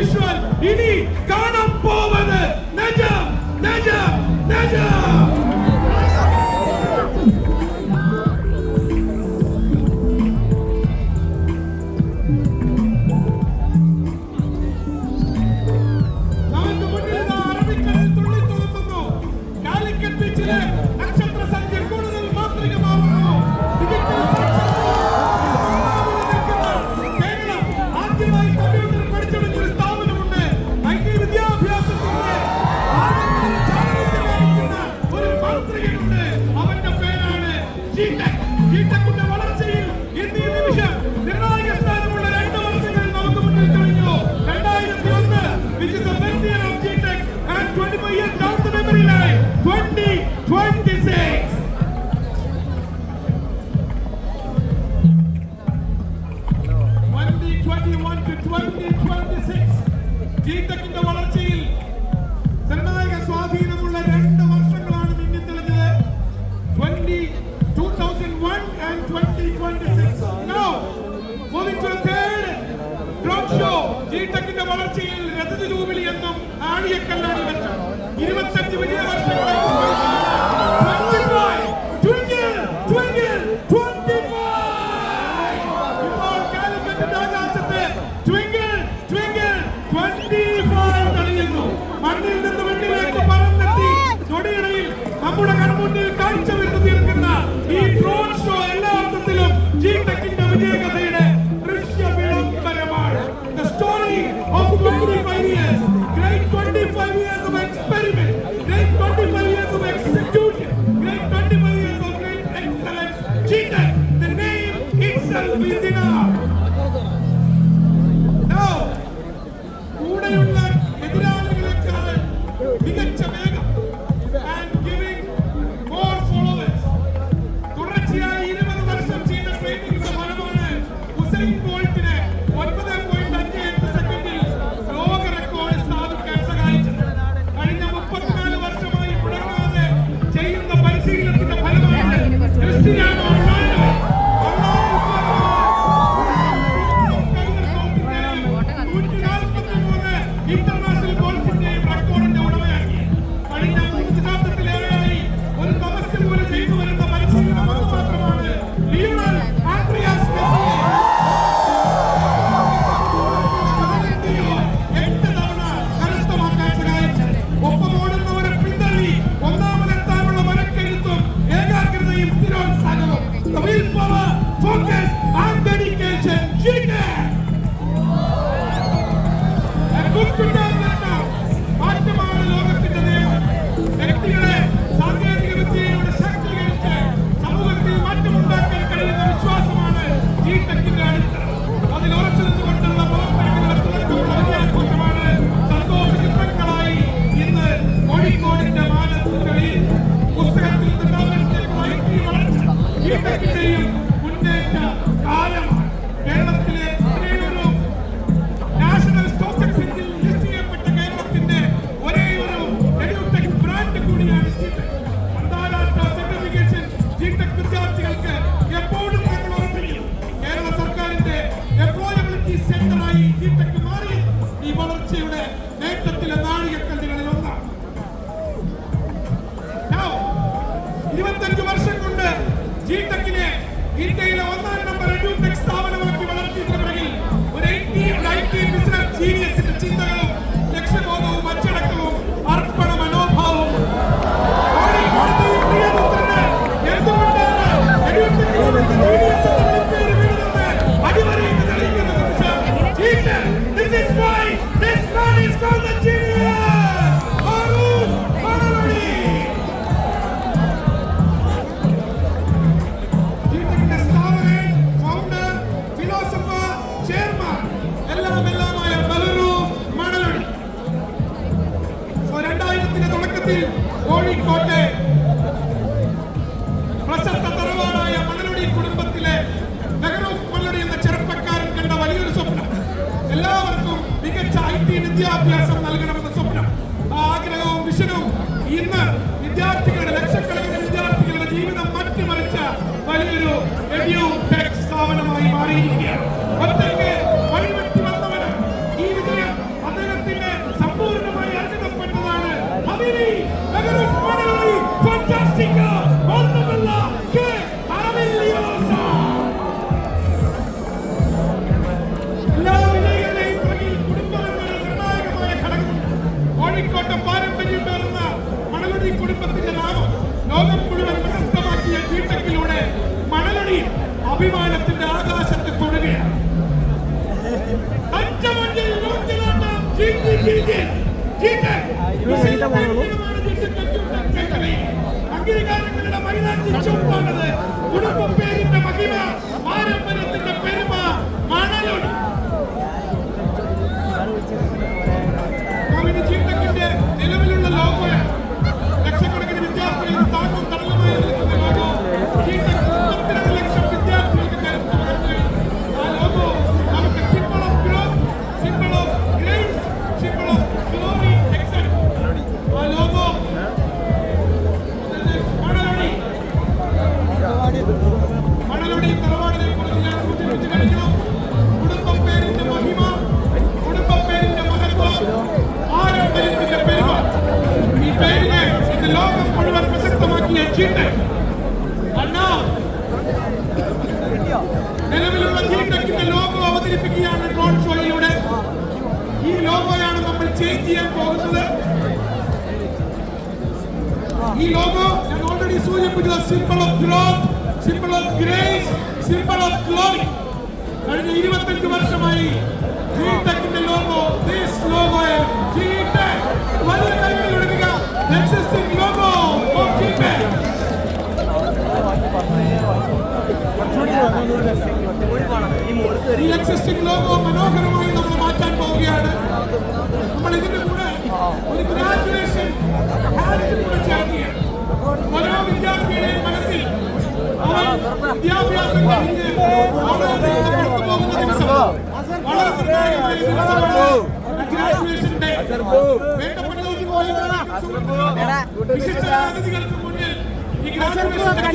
উনিশশো വീട്ടത്തിന്റെ വളർച്ചയിൽ ഇന്ത്യ നിമിഷം നിർണായക രണ്ട് വർഷങ്ങൾ നമുക്ക് മുന്നിൽ കഴിഞ്ഞു. രണ്ടായിരത്തി ഒന്ന് which is and 25 year down the memory lane 2026 2021 to 2026 G Tech വളർച്ചയിൽ രജത ജൂബിലി എന്നും ആഴിയക്കല്ലാണ് വെച്ച ഇരുപത്തി வங்கிகாரர்களிடம் மயிலாட்சி சூப்பானது குடும்ப നിലവിലുള്ള കീണ്ടക്കിന്റെ ലോഗോ അവതരിപ്പിക്കുകയാണ് റോഡ് ഷോയിലൂടെ ഈ ലോഗോയാണ് നമ്മൾ ചേഞ്ച് ചെയ്യാൻ പോകുന്നത്. ഈ ലോഗോ ഞാൻ ഓൾറെഡി സൂചിപ്പിച്ചത് symbol of growth symbol of grace symbol of glory കഴിഞ്ഞ ഇരുപത്തഞ്ച് വർഷമായി ലോഗോ ലോഗോയെ വലിയ കൈകളിൽ എടുക്കുക ഈ എക്സിസ്റ്റിംഗ് ലോഗോ മനോഹരമായി നമ്മൾ മാറ്റാൻ പോവുകയാണ് നമ്മൾ ഇതിന്റെ കൂടെ ഒരു ഗ്രാജുവേഷൻ ഓരോ വിദ്യാർത്ഥിയുടെയും മനസ്സിൽ വിദ്യാഭ്യാസം കഴിഞ്ഞ് പോകുന്ന ദിവസം ഡേ വേണ്ടപ്പെട്ടവർക്ക് പോലും വിശിഷ്ട അതിഥികൾക്ക് മുന്നിൽ ഈ ഗ്രാജുവേഷൻ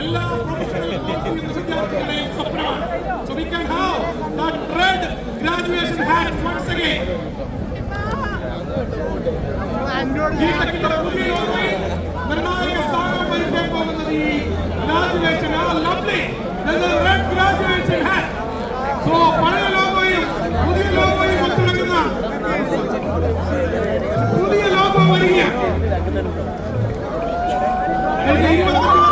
എല്ലാ പ്രൊഫഷണൽ കോഴ്സുകളുടെ വിദ്യാർത്ഥികളുടെയും സ്വപ്നമാണ് So we can have that red graduation hat once again. ഈ ടെക്കിന്റെ പുതിയ ലോകയിൽ നിർണായക സ്ഥാനം വഹിക്കാൻ പോകുന്നത് ഈ ഗ്രാജുവേഷൻ ആ lovely red graduation hat so പഴയ ലോഗോയും പുതിയ ലോഗോയും ഒത്തുടങ്ങുന്ന പുതിയ ലോഗോ വരികയാണ് കഴിഞ്ഞ ഇരുപത്തഞ്ച്